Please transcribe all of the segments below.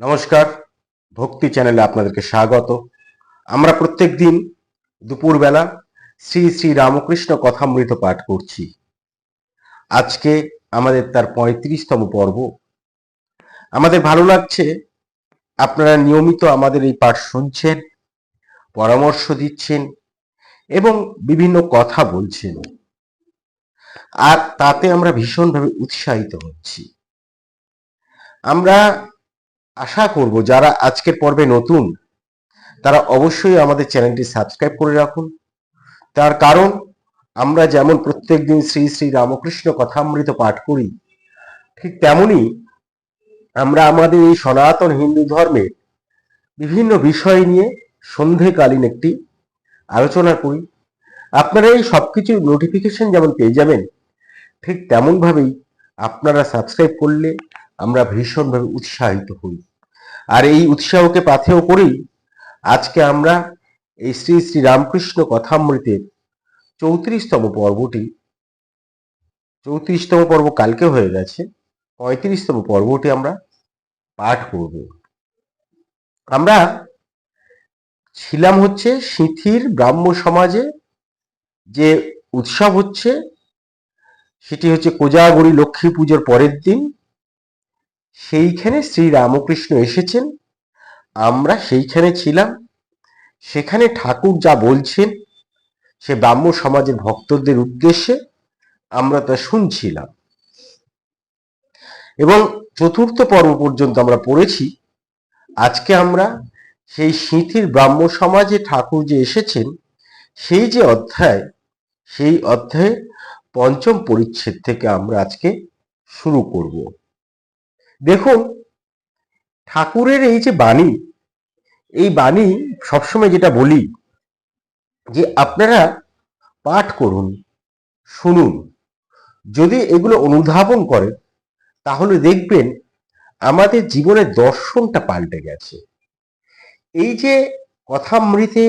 নমস্কার, ভক্তি চ্যানেলে আপনাদেরকে স্বাগত। আমরা প্রত্যেক দিন দুপুরবেলা শ্রী শ্রী রামকৃষ্ণ কথামৃত পাঠ করছি। আজকে আমাদের তার পঁয়ত্রিশতম পর্ব। আমাদের ভালো লাগছে, আপনারা নিয়মিত আমাদের এই পাঠ শুনছেন, পরামর্শ দিচ্ছেন এবং বিভিন্ন কথা বলছেন। আর তাতে আমরা ভীষণভাবে উৎসাহিত হচ্ছি। আমরা আশা করব যারা আজকের পর্বে নতুন, তারা অবশ্যই আমাদের চ্যানেলটি সাবস্ক্রাইব করে রাখুন। তার কারণ, আমরা যেমন প্রত্যেকদিন শ্রী শ্রী রামকৃষ্ণ কথামৃত পাঠ করি, ঠিক তেমনি আমরা আমাদের এই সনাতন হিন্দু ধর্মের বিভিন্ন বিষয় নিয়ে সন্ধেকালীন একটি আলোচনা করি। আপনারা এই সবকিছু নোটিফিকেশন যেমন পেয়ে যাবেন, ঠিক তেমনভাবেই আপনারা সাবস্ক্রাইব করলে আমরা ভীষণভাবে উৎসাহিত হই। আর এই উৎসাহকে পাথেয় করেই আজকে আমরা এই শ্রী শ্রী রামকৃষ্ণ কথামৃতের চৌত্রিশতম পর্বটি, চৌত্রিশতম পর্ব কালকে হয়ে গেছে, পঁয়ত্রিশতম পর্বটি আমরা পাঠ করব। আমরা ছিলাম হচ্ছে সিথির ব্রাহ্ম সমাজে, যে উৎসব হচ্ছে, সেটি হচ্ছে কোজাগরি লক্ষ্মী পুজোর পরের দিন। সেইখানে শ্রী রামকৃষ্ণ এসেছেন, আমরা সেইখানে ছিলাম, সেখানে ঠাকুর যা বলছেন, সে ব্রাহ্ম সমাজের ভক্তদের উদ্দেশ্যে আমরা তা শুনছিলাম। এবং চতুর্থ পর্ব পর্যন্ত আমরা পড়েছি, আজকে আমরা সেই সিঁথির ব্রাহ্ম সমাজে ঠাকুর যে এসেছেন, সেই যে অধ্যায়, সেই অধ্যায়ে পঞ্চম পরিচ্ছেদ থেকে আমরা আজকে শুরু করব। দেখুন, ঠাকুরের এই যে বাণী, এই বাণী সবসময় যেটা বলি, যে আপনারা পাঠ করুন, শুনুন। যদি এগুলো অনুধাবন করেন, তাহলে দেখবেন আমাদের জীবনের দর্শনটা পাল্টে গেছে। এই যে কথামৃতে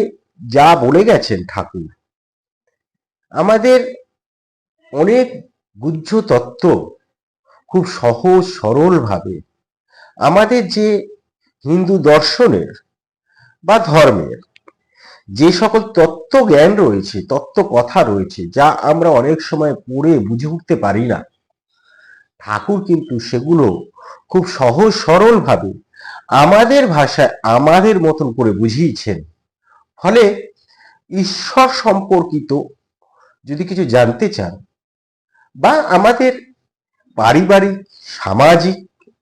যা বলে গেছেন ঠাকুর, আমাদের অনেক গুহ্য তত্ত্ব খুব সহজ, সরলভাবে আমাদের যে হিন্দু দর্শনের বা ধর্মের যে সকল তত্ত্ব জ্ঞান রয়েছে তত্ত্ব কথা রয়েছে, যা আমরা অনেক সময় পড়ে বুঝে উঠতে পারি না, ঠাকুর কিন্তু সেগুলো খুব সহজ, সরলভাবে আমাদের ভাষায় আমাদের মতন করে বুঝিয়েছেন। ফলে ঈশ্বর সম্পর্কিত যদি কিছু জানতে চান বা আমাদের পারিবারিক, সামাজিক,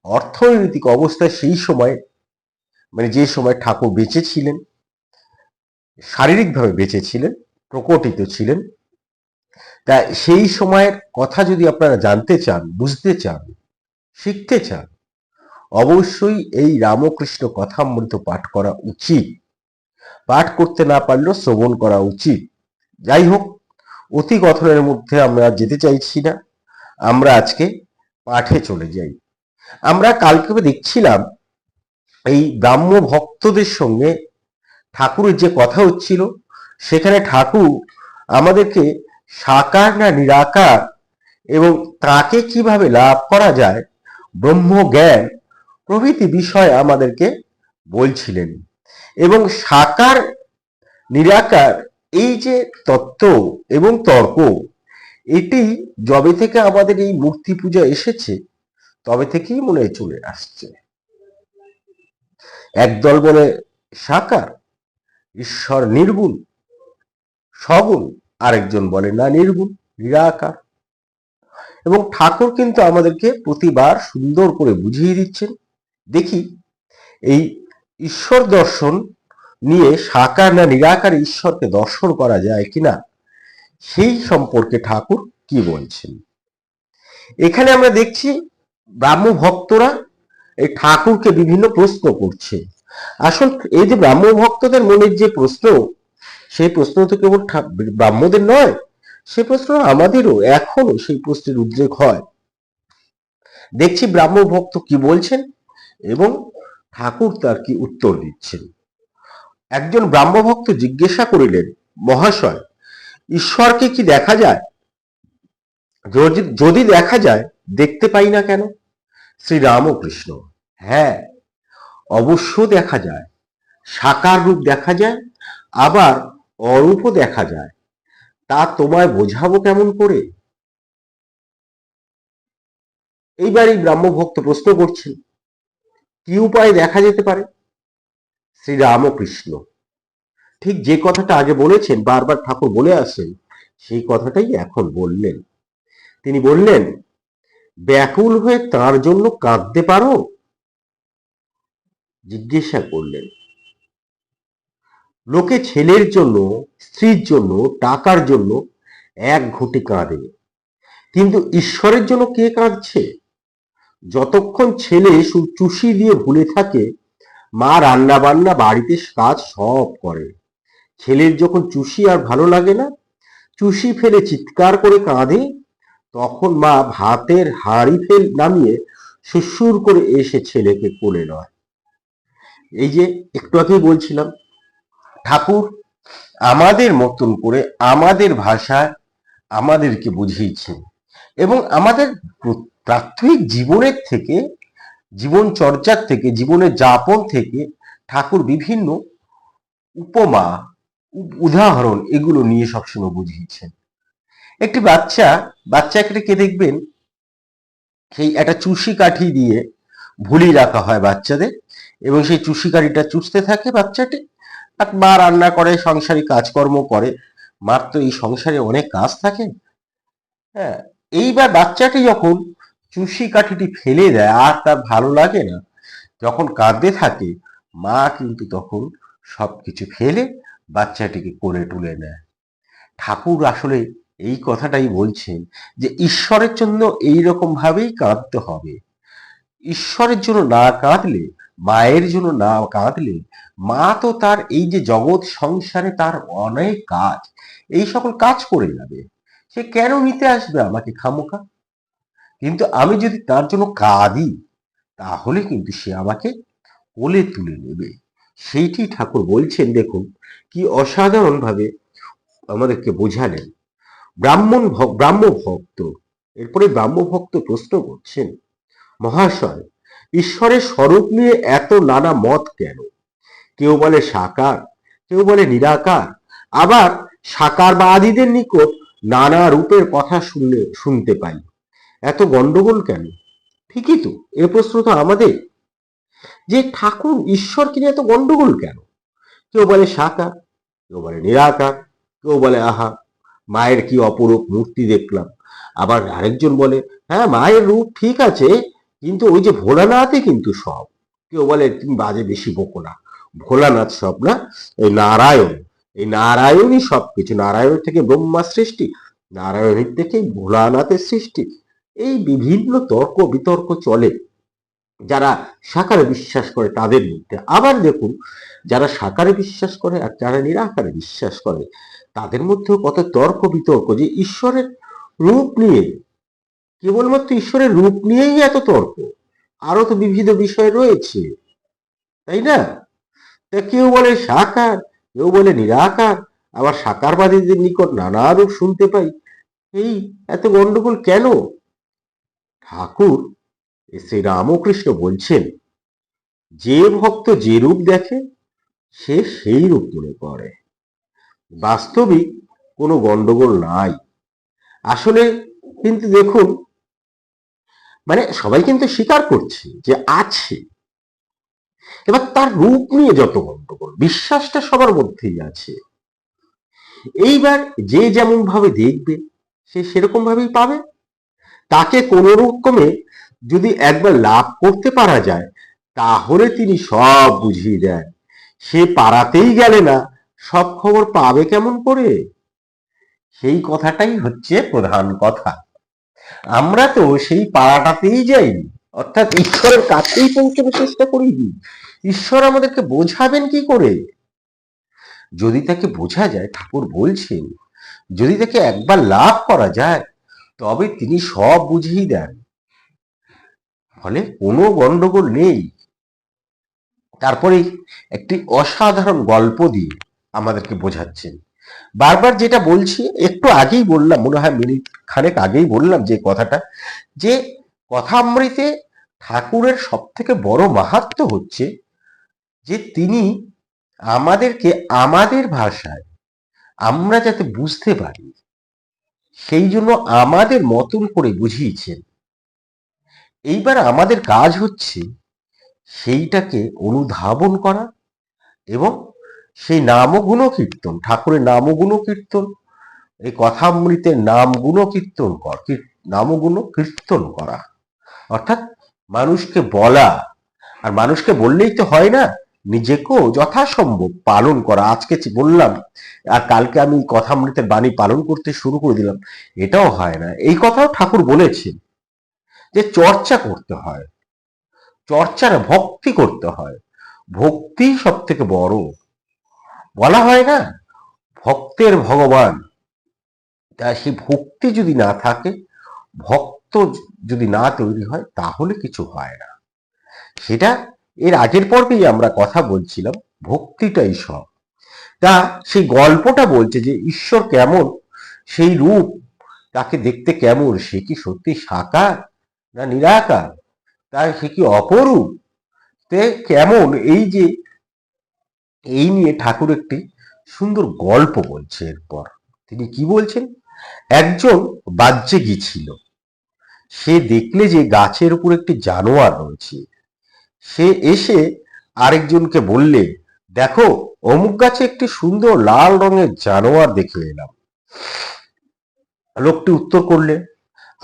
অর্থনৈতিক অবস্থা সেই সময় মানে যে সময় ঠাকুর বেঁচে ছিলেন শারীরিকভাবে বেঁচে ছিলেন প্রকটিত ছিলেন, তা সেই সময়ের কথা যদি আপনারা জানতে চান, বুঝতে চান, শিখতে চান, অবশ্যই এই রামকৃষ্ণ কথামৃত পাঠ করা উচিত। পাঠ করতে না পারলেও শ্রবণ করা উচিত। যাই হোক, অতি কথনের মধ্যে আমরা যেতে চাইছি না। আমরা আজকে পাঠে চলে যাই। আমরা কালকে দেখছিলাম এই ব্রাহ্ম ভক্তদের সঙ্গে ঠাকুরের যে কথা হচ্ছিল, সেখানে ঠাকুর আমাদেরকে সাকার না নিরাকার এবং তাকে কীভাবে লাভ করা যায়, ব্রহ্ম জ্ঞান প্রভৃতি বিষয় আমাদেরকে বলছিলেন। এবং সাকার, নিরাকার এই যে তত্ত্ব এবং তর্ক এটি যবে থেকে আমাদের এই মূর্তি পূজা এসেছে, তবে থেকেই মনে চলে আসছে। একদল বলে সাকার, ঈশ্বর নির্গুণ, সগুণ। আরেকজন বলে না নির্গুণ, নিরাকার। এবং ঠাকুর কিন্তু আমাদেরকে প্রতিবার সুন্দর করে বুঝিয়ে দিচ্ছেন। দেখি, এই ঈশ্বর দর্শন নিয়ে সাকার না নিরাকার ঈশ্বরকে দর্শন করা যায় কিনা? সেই সম্পর্কে ঠাকুর কি বলছেন? এখানে আমরা দেখছি ব্রাহ্ম ভক্তরা এই ঠাকুরকে বিভিন্ন প্রশ্ন করছে। আসল এই যে ব্রাহ্ম ভক্তদের মনের যে প্রশ্ন, সেই প্রশ্ন তো কেবল ব্রাহ্মদের নয়, সে প্রশ্ন আমাদেরও এখনও সেই প্রশ্নের উদ্রেক হয়। দেখছি ব্রাহ্ম ভক্ত কি বলছেন এবং ঠাকুর তার কি উত্তর দিচ্ছেন। একজন ব্রাহ্ম ভক্ত জিজ্ঞাসা করিলেন, মহাশয় ঈশ্বরকে কি দেখা যায়? যদি যদি দেখা যায়, দেখতে পাই না কেন? শ্রী রামকৃষ্ণ হ্যাঁ অবশ্য দেখা যায়। সাকার রূপ দেখা যায়, আবার অরূপও দেখা যায়। তা তোমায় বোঝাবো কেমন করে? এইবার এই ব্রাহ্মভক্ত প্রশ্ন করছেন, কি উপায় দেখা যেতে পারে? শ্রী রামকৃষ্ণ ঠিক যে কথাটা আগে বলেছেন, বারবার ঠাকুর বলে আসেন, সেই কথাটাই এখন বললেন। তিনি বললেন, ব্যাকুল হয়ে তার জন্য কাঁদতে পারো? জিজ্ঞাসা করলেন। লোকে ছেলের জন্য, স্ত্রীর জন্য, টাকার জন্য এক ঘুঁটে কাঁদে। কিন্তু ঈশ্বরের জন্য কে কাঁদছে? যতক্ষণ ছেলে চুষি দিয়ে ভুলে থাকে, মা রান্না বান্না বাড়িতে কাজ সব করে। ছেলের যখন চুষি আর ভালো লাগে না, চুষি ফেলে চিৎকার করে কাঁদে, তখন মা ভাতের হাঁড়ি ফেল নামিয়ে সুসুর করে এসে ছেলেকে কোলে নয় এই যে একটু আগেই বলছিলাম, ঠাকুর, আমাদের মতন করে আমাদের ভাষায় আমাদেরকে বুঝিয়েছেন এবং আমাদের প্র- প্রাথমিক জীবনের থেকে, জীবন চর্চার থেকে, জীবনের যাপন থেকে ঠাকুর বিভিন্ন উপমা উদাহরণ এগুলো নিয়ে সবসময় বুঝিয়েছেন। একটি বাচ্চা বাচ্চাকে দেখবেন? সেই একটা চুষি কাঠি দিয়ে ভুলি রাখা হয় বাচ্চাদের এবং সেই চুষি কাঠিটা চুষতে থাকে বাচ্চাটি। আর মা রান্না করে, সংসারী কাজকর্ম করে, মার তো এই সংসারে অনেক কাজ থাকে। হ্যাঁ এইবার বাচ্চাটি যখন চুষি কাঠিটি ফেলে দেয়, আর তার ভালো লাগে না, যখন কাঁদতে থাকে, মা কিন্তু তখন সবকিছু ফেলে বাচ্চাটিকে কোলে তুলে নেয়। ঠাকুর আসলে এই কথাটাই বলছেন যে ঈশ্বরের জন্য এই রকম ভাবেই কাঁদতে হবে। ঈশ্বরের জন্য না কাঁদলে, মায়ের জন্য না কাঁদলে, মা তো তার এই যে জগৎ সংসারে তার অনেক কাজ, এই সকল কাজ করে যাবে। সে কেন নিতে আসবে আমাকে খামোকা কিন্তু আমি যদি তার জন্য কাঁদি, তাহলে কিন্তু সে আমাকে কোলে তুলে নেবে। সেইটি ঠাকুর বলছেন, দেখুন কি অসাধারণ ভাবে আমাদেরকে বোঝালেন। ব্রাহ্মণ ব্রাহ্ম ভক্ত, এরপরে ব্রাহ্ম ভক্ত প্রশ্ন করছেন, মহাশয়, ঈশ্বরের স্বরূপ নিয়ে এত নানা মত কেন? কেউ বলে সাকার, কেউ বলে নিরাকার, আবার সাকারবাদীদের নিকট নানা রূপের কথা শুনলে, শুনতে পাই। এত গন্ডগোল কেন? ঠিকই তো, এ প্রশ্ন তো আমাদের। যে ঠাকুর, ঈশ্বরকে নিয়ে এত গন্ডগোল কেন? কেউ বলে সাকার, কেউ বলে নিরাকার, কেউ বলে আহা, মায়ের কি অপরূপ মূর্তি দেখলাম। আবার আরেকজন বলে হ্যাঁ মায়ের রূপ ঠিক আছে, কিন্তু ওই যে ভোলানাথই কিন্তু সব। কেউ বলে, তুমি বাজে বেশি বকো না, ভোলানাথ সব না, এই নারায়ণ, এই নারায়ণই সব কিছু নারায়ণ থেকে ব্রহ্মা সৃষ্টি, নারায়ণের থেকে ভোলানাথের সৃষ্টি। এই বিভিন্ন তর্ক বিতর্ক চলে। যারা সাকারে বিশ্বাস করে তাদের মধ্যে। আবার দেখুন, যারা সাকারে বিশ্বাস করে আর যারা নিরাকারে বিশ্বাস করে, তাদের মধ্যেও কত তর্ক বিতর্ক যে ঈশ্বরের রূপ নিয়ে, কেবলমাত্র ঈশ্বরের রূপ নিয়েই এত তর্ক? আরও তো বিবিধ বিষয় রয়েছে, তাই না? তা কেউ বলে সাকার, কেউ বলে নিরাকার, আবার সাকারবাদীদের নিকট নানা রূপ শুনতে পাই। এই এত গন্ডগোল কেন? ঠাকুর শ্রী রামকৃষ্ণ বলছেন, যে ভক্ত যে রূপ দেখে, সে সেই রূপ মনে করে। বাস্তবিক কোনো গন্ডগোল নাই। আসলে কিন্তু দেখুন মানে সবাই কিন্তু স্বীকার করছে যে আছে। এবার তার রূপ নিয়ে যত গন্ডগোল, বিশ্বাসটা সবার মধ্যেই আছে। এইবার যে যেমন ভাবে দেখবে, সে সেরকম ভাবেই পাবে। তাকে কোন রকমে যদি একবার লাভ করতে পারা যায়, তাহলে তিনি সব বুঝিয়ে দেন। সে পারাতেই গেলে না, সব খবর পাবে কেমন করে? সেই কথাটাই হচ্ছে প্রধান কথা। আমরা তো সেই পাড়াটাতেই যাইনি অর্থাৎ ঈশ্বরের কাছেই পৌঁছানোর চেষ্টা করিনি ঈশ্বর আমাদেরকে বোঝাবেন কি করে? যদি তাকে বোঝা যায়, ঠাকুর বলছেন, যদি তাকে একবার লাভ করা যায়, তবে তিনি সব বুঝিয়ে দেন। ফলে কোনো গন্ডগোল নেই। তারপরে একটি অসাধারণ গল্প দিয়ে আমাদেরকে বোঝাচ্ছেন। বারবার যেটা বলছি, একটু আগেই বললাম, মনে হয় মিনিট খানেক আগেই বললাম যে কথাটা, যে কথা কথামৃতে ঠাকুরের সব থেকে বড় মাহাত্ম হচ্ছে যে তিনি আমাদেরকে আমাদের ভাষায় আমরা যাতে বুঝতে পারি, সেই জন্য আমাদের মতন করে বুঝিয়েছেন। এইবার আমাদের কাজ হচ্ছে সেইটাকে অনুধাবন করা এবং সেই নামগুণ কীর্তন ঠাকুরের নামগুণ কীর্তন এই কথামৃতের নামগুণ কীর্তন কর নামগুণ কীর্তন করা। অর্থাৎ মানুষকে বলা, আর মানুষকে বললেই তো হয় না, নিজেকেও যথাসম্ভব পালন করা। আজকে বললাম, আর কালকে আমি কথামৃতের বাণী পালন করতে শুরু করে দিলাম, এটাও হয় না। এই কথাও ঠাকুর বলেছেন। যে চর্চা করতে হয়, চর্চার ভক্তি করতে হয়, ভক্তি সব থেকে বড়। বলা হয় না, ভক্তের ভগবান। তা সেই ভক্তি যদি না থাকে, ভক্ত যদি না তৈরি হয়, তাহলে কিছু হয় না। সেটা এর আগের পর্বেই আমরা কথা বলছিলাম, ভক্তিটাই সব। তা সেই গল্পটা বলছে যে ঈশ্বর কেমন, সেই রূপ, তাকে দেখতে কেমন, সে কি সত্যি সাকার? না নিরাকার, তার সে কি অপরূপ? তে কেমন এই যে, এই নিয়ে ঠাকুর একটি সুন্দর গল্প বলছে এরপর। তিনি কি বলছেন? একজন বাহ্যে গিয়েছিল সে দেখলে যে গাছের উপর একটি জানোয়ার রয়েছে। সে এসে আরেকজনকে বললে, দেখো, অমুক গাছে একটি সুন্দর লাল রঙের জানোয়ার দেখে এলাম। লোকটি উত্তর করলে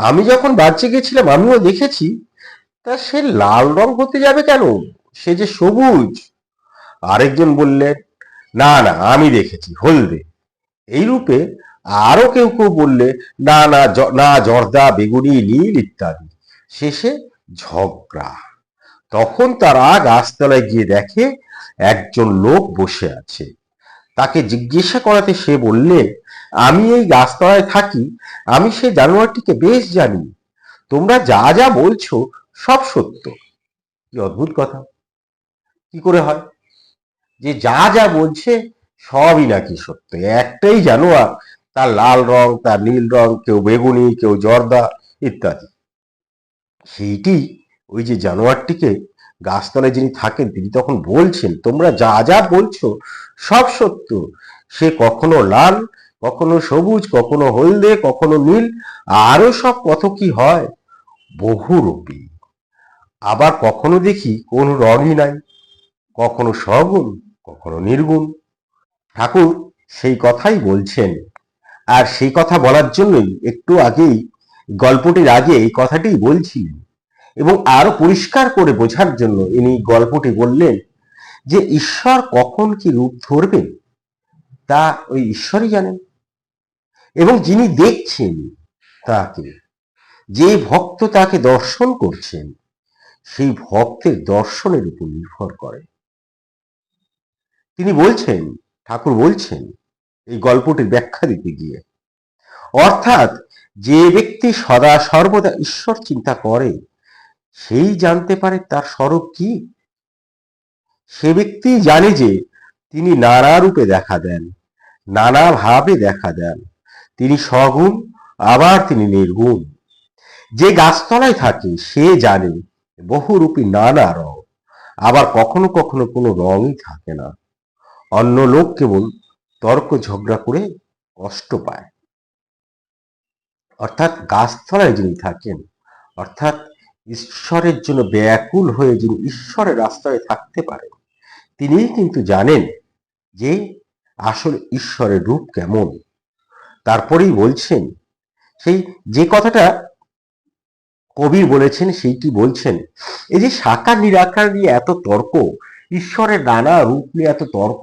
আমি যখন বাচ্চা গেছিলাম আমিও দেখেছি, তা সে লাল রং হতে যাবে কেন? সে যে সবুজ। আরেকজন বললেন, না না, আমি দেখেছি, হলদে। এই রূপে আরও কেউ কেউ বললে, না না না, জর্দা, বেগুনি, নীল ইত্যাদি। শেষে ঝগড়া। তখন তারা গাছতলায় গিয়ে দেখে একজন লোক বসে আছে। তাকে জিজ্ঞাসা করাতে সে বললে আমি এই গাছতলায় থাকি, আমি সেই জানোয়ারটিকে বেশ জানি। তোমরা যা যা বলছো সব সত্য। কি অদ্ভুত কথা। কি করে হয়? যে যা যা বলছে সবই নাকি সত্য। একটাই জানোয়ার, তার লাল রং, তার নীল রং, কেউ বেগুনি, কেউ জর্দা ইত্যাদি। সেইটি ওই যে জানোয়ারটিকে গাছতলায় যিনি থাকেন, তিনি তখন বলছেন, তোমরা যা যা বলছো সব সত্য। সে কখনো লাল কখনো সবুজ, কখনো হলদে, কখনো নীল, আরও সব কত কি হয়? বহু বহুরূপী আবার কখনো দেখি কোনো রঙই নাই। কখনো সগুণ, কখনো নির্গুণ। ঠাকুর সেই কথাই বলছেন। আর সেই কথা বলার জন্যই একটু আগেই গল্পটির আগে এই কথাটি বলছি। এবং আরও পরিষ্কার করে বোঝার জন্য ইনি গল্পটি বললেন যে, ঈশ্বর কখন কি রূপ ধরবেন? তা ওই ঈশ্বরই জানেন। এবং যিনি দেখছেন তাকে, যে ভক্ত তাকে দর্শন করছেন, সেই ভক্তের দর্শনের উপর নির্ভর করে। তিনি বলছেন, ঠাকুর বলছেন এই গল্পটির ব্যাখ্যা দিতে গিয়ে, অর্থাৎ যে ব্যক্তি সদা সর্বদা ঈশ্বর চিন্তা করে, সেই জানতে পারে তার স্বরূপ কি। সে ব্যক্তি জানে যে তিনি নানা রূপে দেখা দেন, নানা ভাবে দেখা দেন তিনি সগুণ আবার তিনি নির্গুণ। যে গাছতলায় থাকে, সে জানে বহুরূপী নানা রং, আবার কখনো কখনো কোনো রঙই থাকে না। অন্য লোক কেবল তর্ক ঝগড়া করে কষ্ট পায়। অর্থাৎ গাছতলায় যিনি থাকেন, অর্থাৎ ঈশ্বরের জন্য ব্যাকুল হয়ে যিনি ঈশ্বরের রাস্তায় থাকতে পারেন তিনি কিন্তু জানেন যে আসলে ঈশ্বরের রূপ কেমন। তারপরেই বলছেন, সেই যে কথাটা কবির বলেছেন, সেইটি বলছেন, এই যে সাকার নিরাকার নিয়ে এত তর্ক, ঈশ্বরের নানা রূপ নিয়ে এত তর্ক,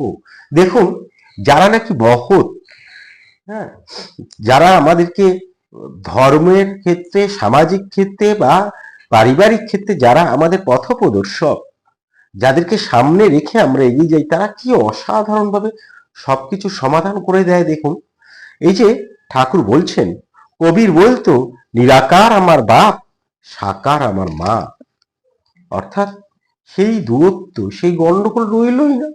দেখুন, যারা নাকি মহৎ হ্যাঁ যারা আমাদেরকে ধর্মের ক্ষেত্রে, সামাজিক ক্ষেত্রে বা পারিবারিক ক্ষেত্রে যারা আমাদের পথপ্রদর্শক, যাদেরকে সামনে রেখে আমরা এগিয়ে যাই, তারা কি অসাধারণভাবে সবকিছু সমাধান করে দেয় দেখুন। এই যে ঠাকুর বলছেন, কবির বলতো নিরাকার আমার বাপ, সাকার আমার মা। অর্থাৎ সেই দূরত্ব, সেই গন্ডগোল রইলই না।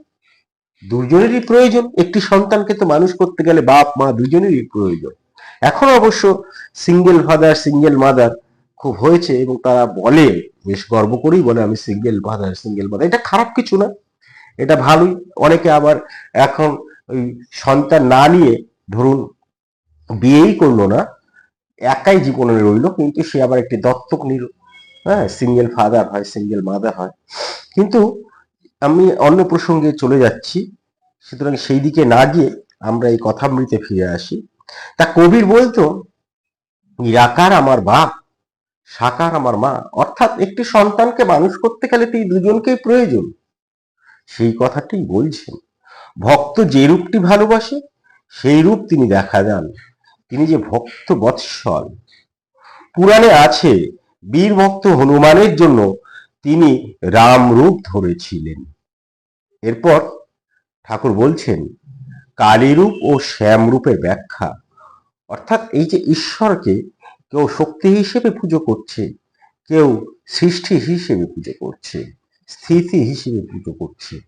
দুজনেরই প্রয়োজন, একটি সন্তানকে তো মানুষ করতে গেলে বাপ, মা দুজনেরই প্রয়োজন। এখন অবশ্য সিঙ্গেল ফাদার সিঙ্গেল মাদার খুব হয়েছে এবং তারা বলে, বেশ গর্ব করেই বলে, আমি সিঙ্গেল ফাদার সিঙ্গেল মাদার এটা খারাপ কিছু না। এটা ভালোই। অনেকে আবার এখন ওই সন্তান না নিয়ে ধরুন বিয়েই করল না, একাই জীবনে রইল, কিন্তু সে আবার একটি দত্তক নিল। হ্যাঁ সিঙ্গেল ফাদার হয় সিঙ্গেল মাদার হয়। কিন্তু আমি অন্য প্রসঙ্গে চলে যাচ্ছি। সুতরাং সেই দিকে না গিয়ে আমরা এই কথামৃতে ফিরে আসি। তা কবির বলতো নিরাকার আমার বাপ, সাকার আমার মা, অর্থাৎ একটি সন্তানকে মানুষ করতে গেলে এই দুজনকেই প্রয়োজন। সেই কথাটি বলছেন। ভক্ত যে রূপটি ভালোবাসে সেই রূপ তিনি দেখা যান। তিনি যে ভক্ত বৎসল, পুরাণে আছে বীর ভক্ত হনুমানের জন্য তিনি রাম রূপ ধরেছিলেন। এরপর ঠাকুর বলছেন, কালীরূপ ও শ্যামরূপের ব্যাখ্যা। অর্থাৎ এই যে ঈশ্বরকে কেউ শক্তি হিসেবে পুজো করছে, কেউ সৃষ্টি হিসেবে পুজো করছে, স্থিতি হিসেবে পুজো করছে,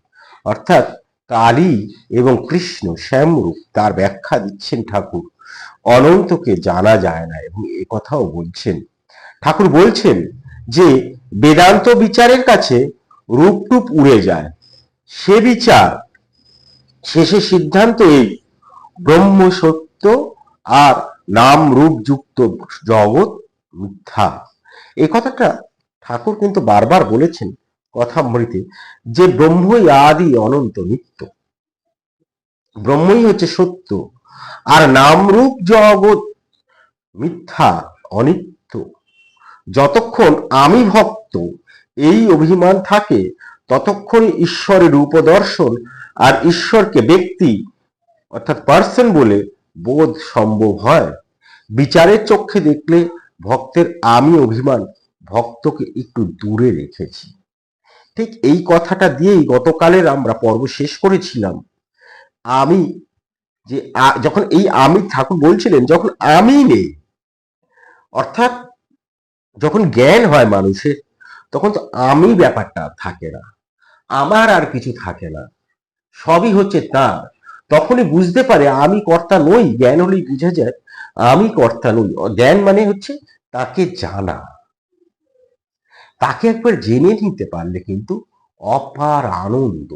অর্থাৎ কালী এবং কৃষ্ণ শ্যামরূপ তার ব্যাখ্যা দিচ্ছেন ঠাকুর। অনন্তকে জানা যায় না এবং এ কথাও বলছেন। ঠাকুর বলছেন যে, বেদান্ত বিচারের কাছে রূপটুপ উড়ে যায়। সে বিচার, শেষে সিদ্ধান্ত এই, ব্রহ্ম সত্য আর নাম রূপ যুক্ত জগৎ মিথ্যা। এই কথাটা ঠাকুর কিন্তু বারবার বলেছেন। কথামৃতে, যে ব্রহ্মই আদি অনন্ত নিত্য। ব্রহ্মই হচ্ছে সত্য, আর নাম রূপ জগৎ মিথ্যা, অনিত্য। যতক্ষণ আমি ভক্ত, এই অভিমান থাকে ততক্ষণ ঈশ্বরের রূপদর্শন আর ঈশ্বরকে ব্যক্তি, অর্থাৎ পার্সন বলে বোধ সম্ভব হয়। বিচারের চক্ষে দেখলে ভক্তের আমি অভিমান, ভক্তকে একটু দূরে রেখেছি। ঠিক এই কথাটা দিয়েই গতকালের আমরা পর্ব শেষ করেছিলাম। আমি যে যখন এই আমি ঠাকুর বলছিলেন, যখন আমি নেই, অর্থাৎ যখন জ্ঞান হয় মানুষের তখন তো আমি ব্যাপারটা থাকে না, আমার আর কিছু থাকে না, সবই হচ্ছে তার। তখনই বুঝতে পারে আমি কর্তা নই, জ্ঞান হলেই বুঝা যায়, আমি কর্তা নই। জ্ঞান মানে হচ্ছে তাকে জানা। তাকে একবার জেনে নিতে পারলে কিন্তু অপার আনন্দ।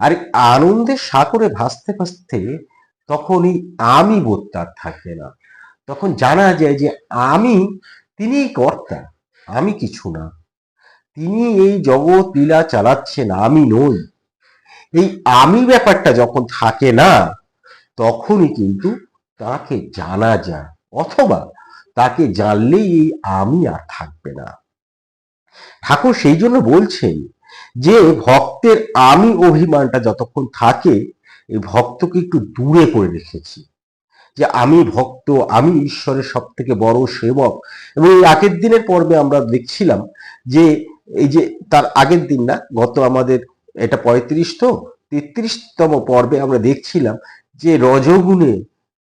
আর আনন্দের সাগরে ভাসতে ভাসতে তখন এই আমি বোধ থাকে না। তখন জানা যায় যে আমি তিনি কর্তা, আমি কিছু না। তিনি এই জগৎ লীলা চালাচ্ছেন, আমি নই। এই আমি ব্যাপারটা যখন থাকে না, তখনই কিন্তু তাকে জানা যায়, অথবা তাকে জানলেই এই আমি আর থাকবে না। ঠাকুর সেই জন্য বলছেন যে ভক্তের আমি অভিমানটা যতক্ষণ থাকে, এই ভক্তকে একটু দূরে করে রেখেছি। যে আমি ভক্ত, আমি ঈশ্বরের সব থেকে বড় সেবক। এবং এই আগের দিনের পর্বে আমরা দেখছিলাম যে এই যে তার আগের দিন না, গত আমাদের এটা পঁয়ত্রিশ তো তেত্রিশতম পর্বে আমরা দেখছিলাম যে রজগুণে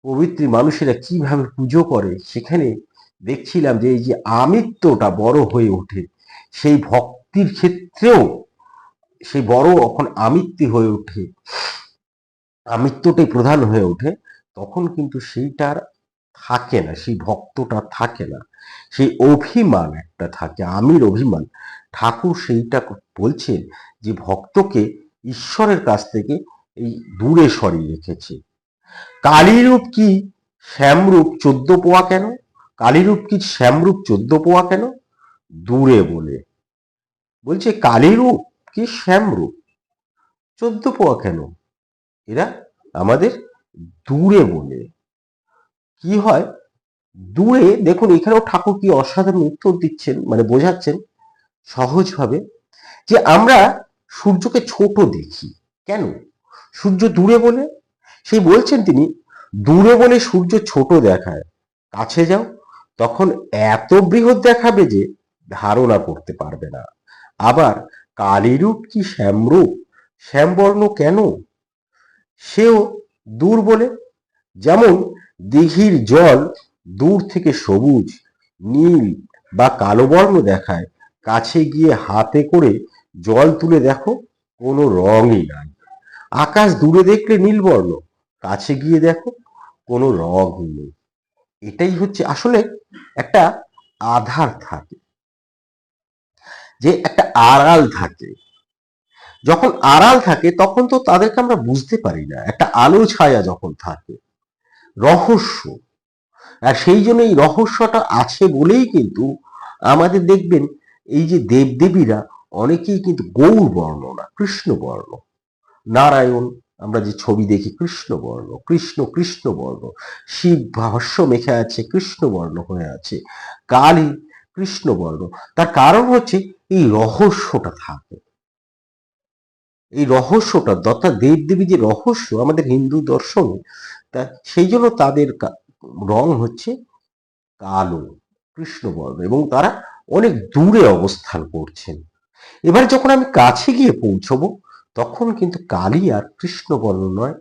পবিত্রী মানুষেরা কীভাবে পুজো করে, সেখানে দেখছিলাম যে এই যে আমিত্বটা বড় হয়ে ওঠে। সেই ভক্তির ক্ষেত্রেও সেই বড় এখন আমিত্তি হয়ে ওঠে আমিত্বটাই প্রধান হয়ে ওঠে, তখন কিন্তু সেইটার থাকে না, সেই ভক্তটা থাকে না। সেই অভিমান একটা থাকে, আমির অভিমান। ঠাকুর সেইটা বলছেন যে ভক্তকে ঈশ্বরের কাছ থেকে এই দূরে সরিয়ে রেখেছে। কালীরূপ কি শ্যামরূপ চোদ্দ পোয়া কেন? কালীরূপ কি শ্যামরূপ চোদ্দ পোয়া কেন? দূরে বলে। বলছে কালীরূপ কি শ্যামরূপ চোদ্দ পোয়া কেন? এরা আমাদের দূরে বলে। কি হয়? দূরে, দেখুন, এখানেও ঠাকুর কি অসাধারণ উত্তর দিচ্ছেন মানে বোঝাচ্ছেন সহজভাবে যে আমরা সূর্যকে ছোট দেখি। কেন? সূর্য দূরে বলে? সেই বলছেন তিনি, দূরে বলে সূর্য ছোট দেখায়। কাছে যাও, তখন এত বৃহৎ দেখাবে যে ধারণা করতে পারবে না। আবার কালীরূপ কি শ্যামরূপ? শ্যামবর্ণ কেন? সেও দূর বলে, যেমন দিঘির জল দূর থেকে সবুজ, নীল বা কালো বর্ণ দেখায়, কাছে গিয়ে হাতে করে জল তুলে দেখো, কোনো রঙই নাই। আকাশ দূরে দেখলে নীলবর্ণ কাছে গিয়ে দেখো, কোনো রং নেই। এটাই হচ্ছে আসলে একটা আধার থাকে। যে একটা আড়াল থাকে। যখন আড়াল থাকে, তখন তো তাদেরকে আমরা বুঝতে পারি না। একটা আলো ছায়া যখন থাকে, রহস্য। আর সেই জন্য এই রহস্যটা আছে বলেই কিন্তু আমাদের দেখবেন, এই যে দেবদেবীরা অনেকেই কিন্তু গৌর বর্ণ না, কৃষ্ণ বর্ণ। নারায়ণ, আমরা যে ছবি দেখি, কৃষ্ণ বর্ণ, কৃষ্ণ কৃষ্ণ বর্ণ। শিব ভাষ্য মেখে আছে, কৃষ্ণ বর্ণ হয়ে আছে। কালী, কৃষ্ণ বর্ণ। তার কারণ হচ্ছে এই রহস্যটা থাকে। এই রহস্যটা, অর্থাৎ দেবদেবী যে রহস্য আমাদের হিন্দু দর্শনে, তা সেই জন্য তাদের রং হচ্ছে কালো, কৃষ্ণবর্ণ এবং তারা অনেক দূরে অবস্থান করছেন। এবার যখন আমি কাছে গিয়ে পৌঁছবো, তখন কিন্তু কালী আর কৃষ্ণবর্ণ নয়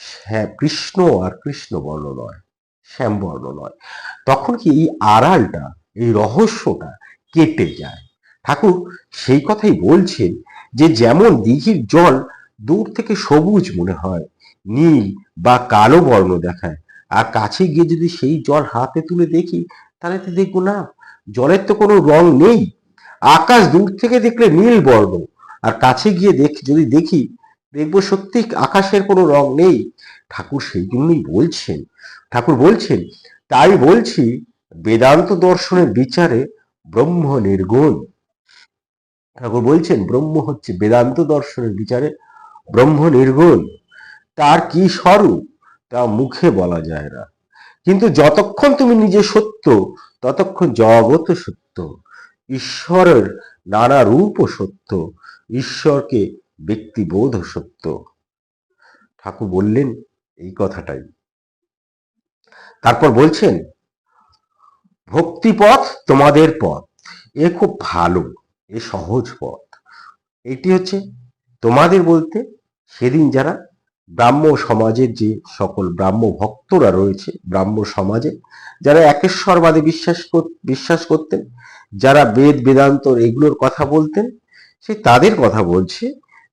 শ্যাম কৃষ্ণ আর কৃষ্ণবর্ণ নয়, শ্যামবর্ণ নয়। তখন কি এই আড়ালটা, এই রহস্যটা কেটে যায়? ঠাকুর সেই কথাই বলছেন যে যেমন দিঘির জল দূর থেকে সবুজ মনে হয়, নীল বা কালো বর্ণ দেখায়। আর কাছে গিয়ে যদি সেই জল হাতে তুলে দেখি, তাহলে তো দেখব না, জলের তো কোনো রং নেই। আকাশ দূর থেকে দেখলে নীল বর্ণ। আর কাছে গিয়ে দেখ, যদি দেখি, দেখব সত্যি আকাশের কোনো রং নেই। ঠাকুর সেই জন্যই বলছেন। ঠাকুর বলছেন, তাই বলছি, বেদান্ত দর্শনের বিচারে ব্রহ্ম নির্গুণ। ঠাকুর বলছেন, ব্রহ্ম হচ্ছে বেদান্ত দর্শনের বিচারে ব্রহ্ম নির্গুণ। তার কি স্বরূপ? তা মুখে বলা যায় না। কিন্তু যতক্ষণ তুমি নিজে সত্য, ততক্ষণ জগৎ সত্য। ঈশ্বরের নানা রূপ সত্য, ঈশ্বরকে ব্যক্তিবোধ সত্য। ঠাকুর বললেন এই কথাটাই। তারপর বলছেন, ভক্তিপথ তোমাদের পথ, এ খুব ভালো। এ সহজ পথ। এটি হচ্ছে তোমাদের বলতে সেদিন যারা ব্রাহ্ম সমাজের যে সকল ব্রাহ্ম ভক্তরা রয়েছে, ব্রাহ্ম সমাজে যারা একেশ্বরবাদে বিশ্বাস বিশ্বাস করতেন, যারা বেদ, বেদান্ত এগুলোর কথা বলতেন, সে তাদের কথা বলছে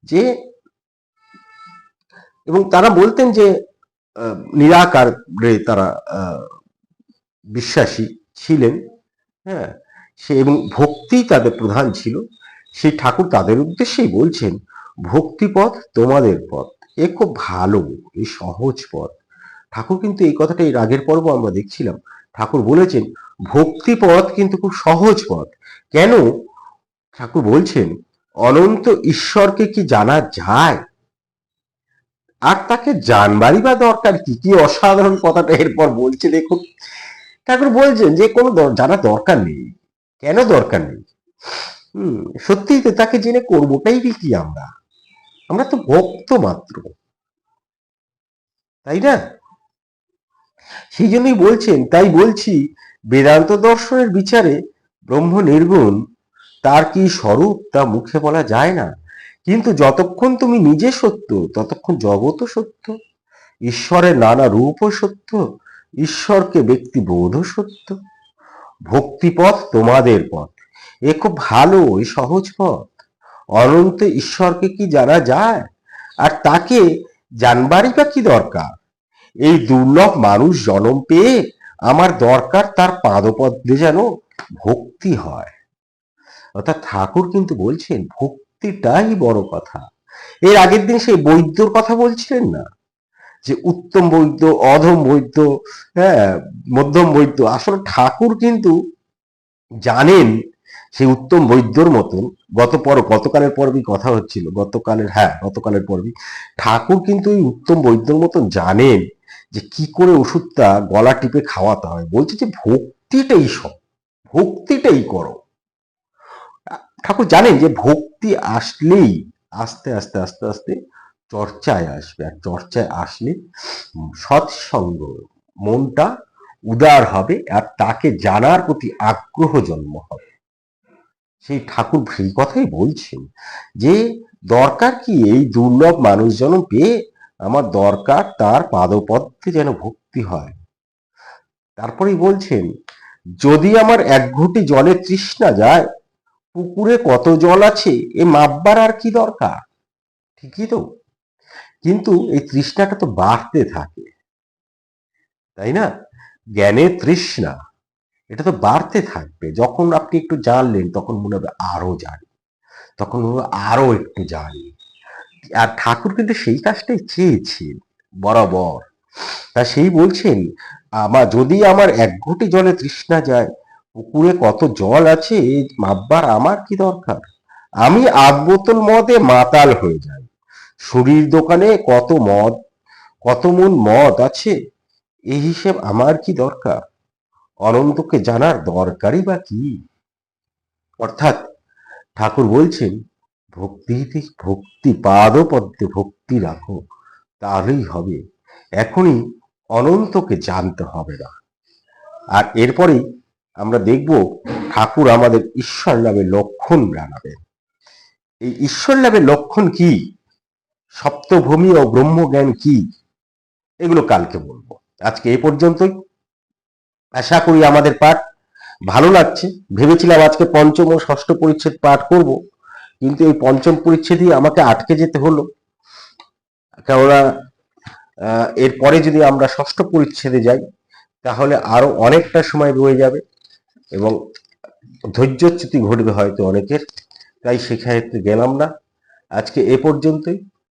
যে এবং তারা বলতেন যে নিরাকারে তারা বিশ্বাসী ছিলেন। হ্যাঁ সে এবং ভক্তি তাদের প্রধান ছিল। সেই ঠাকুর তাদের উদ্দেশ্যেই বলছেন, ভক্তিপথ তোমাদের পথ, এ খুব ভালো এই সহজ পথ। ঠাকুর কিন্তু এই কথাটা এর আগের পর্ব আমরা দেখছিলাম। ঠাকুর বলেছেন ভক্তি পথ কিন্তু খুব সহজ পথ। কেন? ঠাকুর বলছেন, অনন্ত ঈশ্বরকে কি জানা যায়? আর তাকে জানবারই বা দরকার কি? কি অসাধারণ কথাটা এরপর বলছে দেখুন। ঠাকুর বলছেন যে কোনো জানা দরকার নেই। কেন দরকার নেই? হম সত্যিই তো তাকে জেনে করবোটাই কি আমরা? আমরা তো ভক্ত মাত্র। তাই না? সেই জন্যই বলছেন, তাই বলছি, বেদান্ত দর্শনের বিচারে ব্রহ্ম নির্গুণ, তার কি স্বরূপ তা মুখে বলা যায় না। কিন্তু যতক্ষণ তুমি নিজে সত্য, ততক্ষণ জগৎও সত্য, ঈশ্বরের নানা রূপও সত্য, ঈশ্বরকে ব্যক্তি বোধও সত্য। ভক্তিপথ তোমাদের পথ। এ খুব ভালো এই সহজ পথ। অনন্ত ঈশ্বরকে কি জানা যায়? আর তাকে জানবারই বা কি দরকার? এই দুর্লভ মানুষ জন্ম পেয়ে আমার দরকার তার পাদপদ্মে যেন ভক্তি হয়। অর্থাৎ ঠাকুর কিন্তু বলছেন, ভক্তিটাই বড় কথা। এর আগের দিন সেই বৈদ্যর কথা বলছিলেন না? যে উত্তম বৈদ্য, অধম বৈদ্য হ্যাঁ মধ্যম বৈদ্য, আসলে ঠাকুর কিন্তু জানেন সেই উত্তম বৈদ্যর মতন। গত পর, গতকালের পর্বই কথা হচ্ছিল, গতকালের হ্যাঁ গতকালের পর্বই। ঠাকুর কিন্তু এই উত্তম বৈদ্যর মতন জানেন যে কি করে ওষুধটা গলা টিপে খাওয়াতে হয়। বলছে যে ভক্তিটাই সব, ভক্তিটাই করো। ঠাকুর জানেন যে ভক্তি আসলেই, আস্তে আস্তে আস্তে আস্তে চর্চায় আসবে আর চর্চায় আসলে সৎসঙ্গ, মনটা উদার হবে আর তাকে জানার প্রতি আগ্রহ জন্ম হবে। সেই ঠাকুর সেই কথাই বলছেন যে, দরকার কি এই দুর্লভ মানুষজন পেয়ে আমার দরকার তার পাদপদ্মে যেন ভক্তি হয়? তারপরেই বলছেন, যদি আমার এক ঘটি জলে তৃষ্ণা যায়, পুকুরে কত জল আছে, এ মাপবার আর কি দরকার? ঠিকই তো। কিন্তু এই তৃষ্ণাটা তো বাড়তে থাকে, তাই না? জ্ঞানের তৃষ্ণা, এটা তো বাড়তে থাকবে। যখন আপনি একটু জানলেন, তখন মনে হবে আরও জানি, তখন বলব আরও একটু জানি। আর ঠাকুর কিন্তু সেই কাজটাই চেয়েছেন, বরাবর। তা সেই বলছেন আমার যদি আমার এক ঘটি জলে তৃষ্ণা যায়, পুকুরে কত জল আছে, মাপবার আমার কি দরকার? আমি আধ বোতল মদে মাতাল হয়ে যাই শরীর দোকানে কত মদ, কত মন মদ আছে? এই হিসেব আমার কি দরকার? অনন্তকে জানার দরকারই বা কি? অর্থাৎ ঠাকুর বলছেন, ভক্তি ভক্তি পাদপদ্মে ভক্তি রাখো, তাহলেই হবে। এখনই অনন্তকে জানতে হবে না। আর এরপরেই আমরা দেখব ঠাকুর আমাদের ঈশ্বর লাভের লক্ষণ জানাবেন। এই ঈশ্বর লাভের লক্ষণ কি? সপ্তভূমি ও ব্রহ্মজ্ঞান কি? এগুলো কালকে বলব। আজকে এ পর্যন্তই। আশা করি আমাদের পাঠ ভালো লাগছে। ভেবেছিলাম আজকে পঞ্চম ও ষষ্ঠ পরিচ্ছেদ পাঠ করব, কিন্তু এই পঞ্চম পরিচ্ছেদই আমাকে আটকে যেতে হলো। কেননা এরপরে যদি আমরা ষষ্ঠ পরিচ্ছেদে যাই, তাহলে আরও অনেকটা সময় রয়ে যাবে এবং ধৈর্যচ্যুতি ঘটবে হয়তো অনেকের। তাই সেখানে গেলাম না। আজকে এ পর্যন্তই।